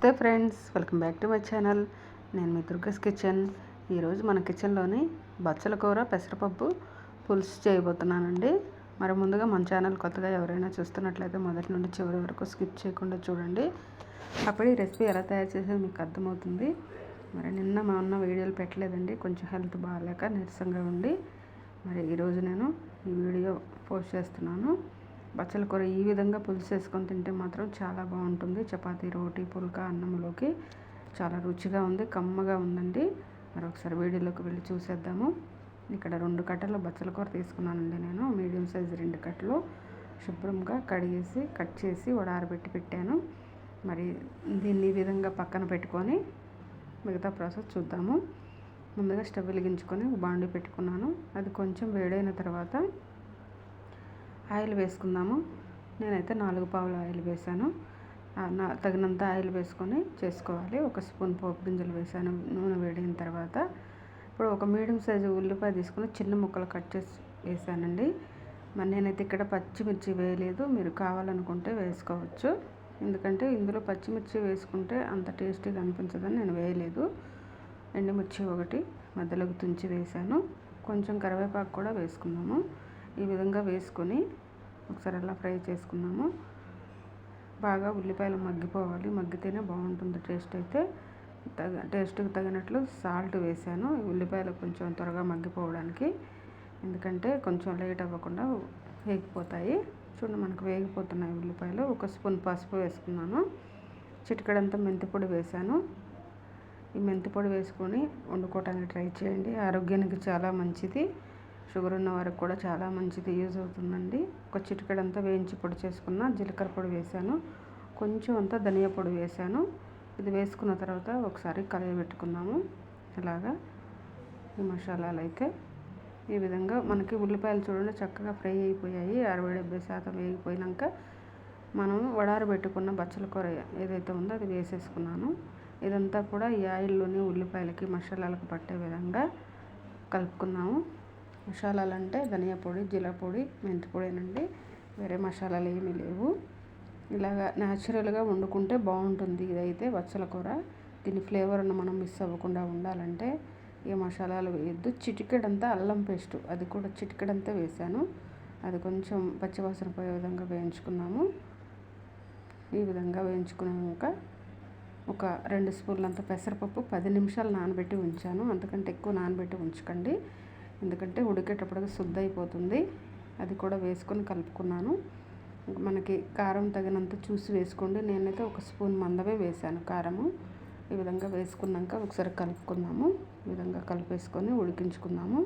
నమస్తే friends welcome back to my channel. నేను మీ దుర్గస్ కిచెన్. ఈరోజు మన కిచెన్లోని బచ్చల కూర పెసరపప్పు పులుసు చేయబోతున్నానండి. మరి ముందుగా మన ఛానల్ కొత్తగా ఎవరైనా చూస్తున్నట్లయితే మొదటి నుండి చివరి వరకు స్కిప్ చేయకుండా చూడండి. అప్పుడు ఈ రెసిపీ ఎలా తయారు చేసేది మీకు అర్థమవుతుంది. మరి నిన్న మా ఉన్న వీడియోలు పెట్టలేదండి. కొంచెం హెల్త్ బాగాలేక నీరసంగా ఉండి మరి ఈరోజు నేను ఈ వీడియో పోస్ట్ చేస్తున్నాను. బచ్చల కూర ఈ విధంగా పులుసు వేసుకొని తింటే మాత్రం చాలా బాగుంటుంది. చపాతీ రోటీ పుల్కా అన్నంలోకి చాలా రుచిగా ఉంది కమ్మగా ఉందండి. మరొకసారి వీడియోలోకి వెళ్ళి చూసేద్దాము. ఇక్కడ రెండు కట్టలు బచ్చల కూర తీసుకున్నానండి నేను. మీడియం సైజు రెండు కట్టలు శుభ్రంగా కడిగేసి కట్ చేసి వడారబెట్టి పెట్టాను. మరి దీన్ని ఈ విధంగా పక్కన పెట్టుకొని మిగతా ప్రాసెస్ చూద్దాము. ముందుగా స్టవ్ వెలిగించుకొని బాండి పెట్టుకున్నాను. అది కొంచెం వేడైన తర్వాత ఆయిల్ వేసుకుందాము. నేనైతే నాలుగు పావుల ఆయిల్ వేసాను. నా తగినంత ఆయిల్ వేసుకొని చేసుకోవాలి. ఒక స్పూన్ పోపు గింజలు వేసాను నూనె వేడిన తర్వాత. ఇప్పుడు ఒక మీడియం సైజు ఉల్లిపాయ తీసుకుని చిన్న ముక్కలు కట్ చేసి వేసానండి. మరి నేనైతే ఇక్కడ పచ్చిమిర్చి వేయలేదు. మీరు కావాలనుకుంటే వేసుకోవచ్చు. ఎందుకంటే ఇందులో పచ్చిమిర్చి వేసుకుంటే అంత టేస్టీగా అనిపించదని నేను వేయలేదు. ఎండుమిర్చి ఒకటి మధ్యలోకి తుంచి వేసాను. కొంచెం కరివేపాకు కూడా వేసుకున్నాము ఈ విధంగా వేసుకొని ఒకసారి అలా ఫ్రై చేసుకున్నాము బాగా ఉల్లిపాయలు మగ్గిపోవాలి. మగ్గితేనే బాగుంటుంది టేస్ట్ అయితే. తగ టేస్ట్కి తగినట్లు సాల్ట్ వేసాను. ఉల్లిపాయలు కొంచెం త్వరగా మగ్గిపోవడానికి. ఎందుకంటే కొంచెం లేట్ అవ్వకుండా వేగిపోతాయి. చూడండి మనకు వేగిపోతున్నాయి ఉల్లిపాయలు. ఒక స్పూన్ పసుపు వేసుకున్నాను. చిటికడంతా మెంతిపొడి వేసాను. ఈ మెంతిపొడి వేసుకొని వండుకోవడానికి ట్రై చేయండి. ఆరోగ్యానికి చాలా మంచిది. షుగర్ ఉన్న వారికి కూడా చాలా మంచిది యూజ్ అవుతుందండి. ఒక చిటికడంతా వేయించి పొడి చేసుకున్న జీలకర్ర పొడి వేసాను కొంచెం అంతా ధనియా పొడి వేసాను ఇది వేసుకున్న తర్వాత ఒకసారి పెట్టుకుందాము. ఇలాగా ఈ మసాలాలు అయితే. ఈ విధంగా మనకి ఉల్లిపాయలు చూడండి చక్కగా ఫ్రై అయిపోయాయి. అరవై డెబ్బై శాతం వేగిపోయినాక మనం వడారు పెట్టుకున్న బచ్చల కూర ఏదైతే ఉందో అది వేసేసుకున్నాను. ఇదంతా కూడా ఈ ఆయిల్లోని ఉల్లిపాయలకి మసాలాలకు పట్టే విధంగా కలుపుకున్నాము. మసాలాలు అంటే ధనియా పొడి జీలకర్ర పొడి మెంతి వేరే మసాలాలు ఏమీ లేవు. ఇలాగా న్యాచురల్గా వండుకుంటే బాగుంటుంది ఇదైతే బచ్చల కూర. దీని ఫ్లేవర్ను మనం మిస్ అవ్వకుండా ఉండాలంటే ఏ మసాలాలు వేయద్దు. చిటికెడంతా అల్లం పేస్ట్ అది కూడా చిటికెడంతా వేసాను. అది కొంచెం పచ్చివాసన పోయే విధంగా వేయించుకున్నాము. ఈ విధంగా వేయించుకున్నాక ఒక రెండు స్పూన్లంత పెసరపప్పు పది నిమిషాలు నానబెట్టి ఉంచాను. అంతకంటే ఎక్కువ నానబెట్టి ఉంచకండి. ఎందుకంటే ఉడికేటప్పటికి శుద్ధ అయిపోతుంది అది కూడా వేసుకొని కలుపుకున్నాను. మనకి కారం తగినంత చూసి వేసుకోండి. నేనైతే ఒక స్పూన్ మందమే వేసాను కారము. ఈ విధంగా వేసుకున్నాక ఒకసారి కలుపుకుందాము. ఈ విధంగా కలిపేసుకొని ఉడికించుకుందాము.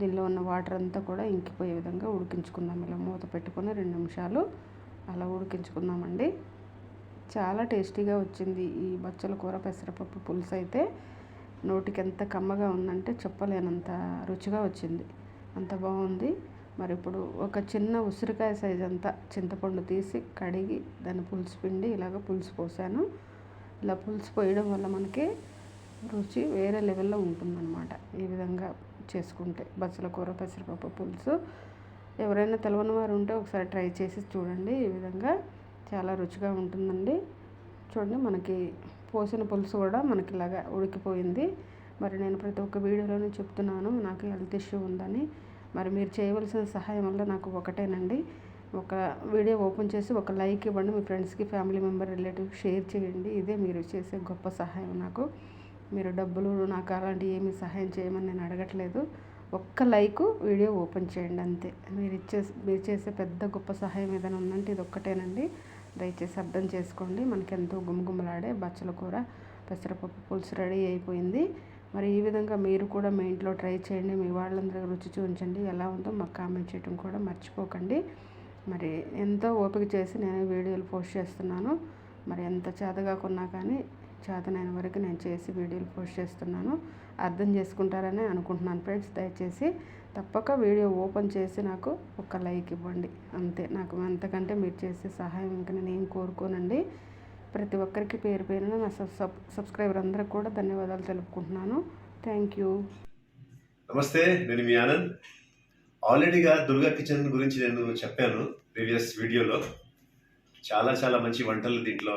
దీనిలో ఉన్న వాటర్ అంతా కూడా ఇంకిపోయే విధంగా ఉడికించుకుందాం ఇలా మూత పెట్టుకొని రెండు నిమిషాలు అలా ఉడికించుకుందామండి. చాలా టేస్టీగా వచ్చింది ఈ బచ్చల కూర పెసరపప్పు పులుసు అయితే నోటికి ఎంత కమ్మగా ఉందంటే చెప్పలేనంత రుచిగా వచ్చింది. అంత బాగుంది. మరి ఇప్పుడు ఒక చిన్న ఉసిరికాయ సైజ్ అంతా చింతపండు తీసి కడిగి దాన్ని పులుసు పిండి ఇలాగ పులుసు పోసాను. ఇలా పులుసు పోయడం వల్ల మనకి రుచి వేరే లెవెల్లో ఉంటుందన్నమాట ఈ విధంగా చేసుకుంటే. బచ్చల కూర పెసరపప్పు పులుసు. ఎవరైనా తెలవని వారు ఉంటే ఒకసారి ట్రై చేసి చూడండి. ఈ విధంగా చాలా రుచిగా ఉంటుందండి. చూడండి మనకి పోసిన పులుసు కూడా మనకి ఇలాగా ఉడికిపోయింది. మరి నేను ప్రతి ఒక్క వీడియోలోనే చెప్తున్నాను నాకు హెల్త్ ఇష్యూ ఉందని. మరి మీరు చేయవలసిన సహాయం వల్ల నాకు ఒకటేనండి. ఒక వీడియో ఓపెన్ చేసి ఒక లైక్ ఇవ్వండి మీ ఫ్రెండ్స్కి ఫ్యామిలీ మెంబర్ రిలేటివ్ షేర్ చేయండి. ఇదే మీరు చేసే గొప్ప సహాయం నాకు. మీరు డబ్బులు నాకు అలాంటి ఏమి సహాయం చేయమని నేను అడగట్లేదు. ఒక్క లైక్ వీడియో ఓపెన్ చేయండి అంతే. మీరు ఇచ్చే మీరు చేసే పెద్ద గొప్ప సహాయం ఏదైనా ఉందంటే ఇది ఒక్కటేనండి. దయచేసి అర్థం చేసుకోండి. మనకి ఎంతో గుమగుమలాడే బచ్చల కూర పెసరపప్పు పులుసు రెడీ అయిపోయింది. మరి ఈ విధంగా మీరు కూడా మీ ఇంట్లో ట్రై చేయండి. మీ వాళ్ళందరికీ రుచి చూపించండి. ఎలా ఉందో మాకు కామెంట్ చేయడం కూడా మర్చిపోకండి. మరి ఎంతో ఓపిక చేసి నేను వీడియోలు పోస్ట్ చేస్తున్నాను. మరి ఎంత చేతగా కొన్నా కానీ చేతనైన వరకు నేను చేసి వీడియోలు పోస్ట్ చేస్తున్నాను. అర్థం చేసుకుంటారని అనుకుంటున్నాను ఫ్రెండ్స్. దయచేసి తప్పక వీడియో ఓపెన్ చేసి నాకు ఒక లైక్ ఇవ్వండి. అంతే. నాకు అంతకంటే మీరు చేసే సహాయం ఇంకా నేను ఏం కోరుకోనండి. ప్రతి ఒక్కరికి పేరు పేరున నా సబ్ సబ్స్క్రైబర్ అందరికి కూడా ధన్యవాదాలు తెలుపుకుంటున్నాను. Thank you. నమస్తే. నేను మీ ఆనంద్. ఆల్రెడీగా దుర్గా కిచెన్ గురించి నేను చెప్పాను ప్రీవియస్ వీడియోలో. చాలా చాలా మంచి వంటలు దీంట్లో